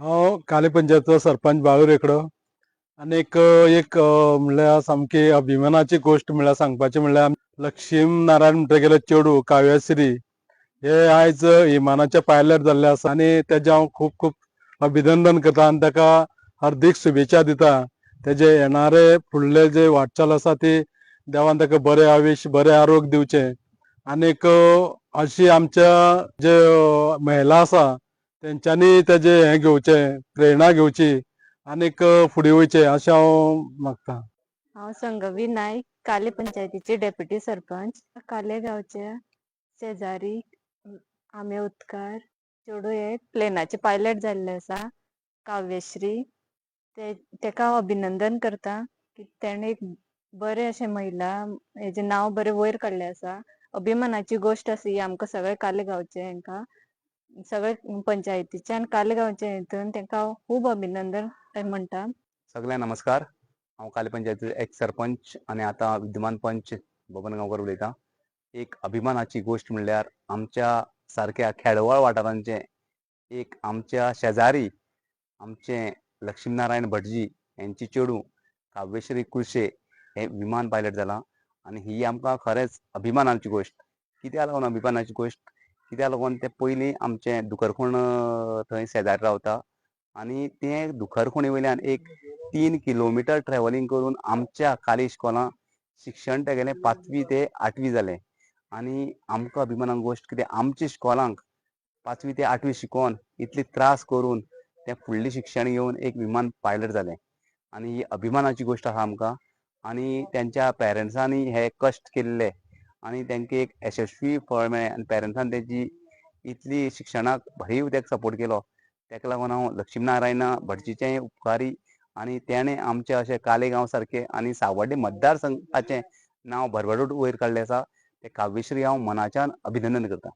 हो, हांव कालेपंचायतचो सरपंच बाळू रेकडो. आनी एक एक म्हणल्यार सामकी अभिमानाची गोश्ट म्हणल्यार सांगपाची म्हणल्यार लक्ष्मी नारायण म्हणटगेलो चेडू काव्यश्री हे आयज इमानाच्या पायल्यार जाल्ले आसा आनी तेजे हांव खूब खूब अभिनंदन करता. आनी ताका हार्दीक शुभेच्छा दिता. तेजे येणारे फुडले जे वाटचाल आसा ती देवान ताका बरें आयुश्य बरें आरोग्य दिवचें आनीक अशी आमच्या जे महिला आसा तेंच्यांनी तेजे हे घेवचें प्रेरणा घेवची आनीक फुडें वयचें अशें हांव हो मागता. हांव संगवी नायक काले पंचायतीचे डेप्युटी सरपंच काले गांवचे शेजारी आमे उदकार चेडूं हे प्लेनाचे पायलट जाल्ले आसा काव्यश्री ते तेका हांव अभिनंदन करता की तेणें एक बरें अशें महिला हेजें नांव बरें वयर काडलें आसा अभिमानाची गोश्ट आसा ही आमकां सगळे काले गांवचे हेंकां सगळे पंचायतीचे आनी काले हितून तांकां हांव खूब अभिनंदन म्हणटा सगळ्यांक नमस्कार. हांव काले पंचायतीचो एक सरपंच आनी आतां विद्यमान पंच बबन गांवकर उलयतां एक अभिमानाची गोश्ट म्हणल्यार आमच्या सारक्या खेळवळ वाठारांचे एक आमच्या शेजारी आमचे लक्ष्मीनारायण भटजी यांची चेडूं काव्यश्री कुळशे हे विमान पायलट जालां आनी ही आमकां खरेंच अभिमानाची गोश्ट कित्याक लागून अभिमानाची गोश्ट कित्याक लागून ते पयलीं आमचें दुखरखूण थंय शेजारी रावता आनी ते दुखरखुणी वयल्यान एक तीन किलोमिटर ट्रॅव्हलिंग करून आमच्या काली इश्कोलां शिक्षण तेगेलें पांचवी ते आठवी जालें आनी आमकां अभिमानान गोश्ट कितें आमच्या इश्कोलांक पांचवी ते आठवी शिकोवन इतले त्रास करून ते फुडलें शिक्षण घेवन एक विमान पायलट जालें आनी ही अभिमानाची गोश्ट आसा आमकां. आनी तेंच्या पेरंट्सांनी हे कश्ट केल्ले आनी तेंका एक यशस्वी फळ मेळ्ळें आनी पेरंट्सान तेजी इतली शिक्षणाक भरीव तेका सपोर्ट केलो. तेका लागून हांव लक्ष्मी नारायण भटजीचेंय उपकारी आनी तेणें आमचे अशें कालेगांव सारके आनी सावड्डे मतदार संघाचें नांव भरभरून वयर काडलें आसा ते काव्यश्री हांव मनाच्यान अभिनंदन करतां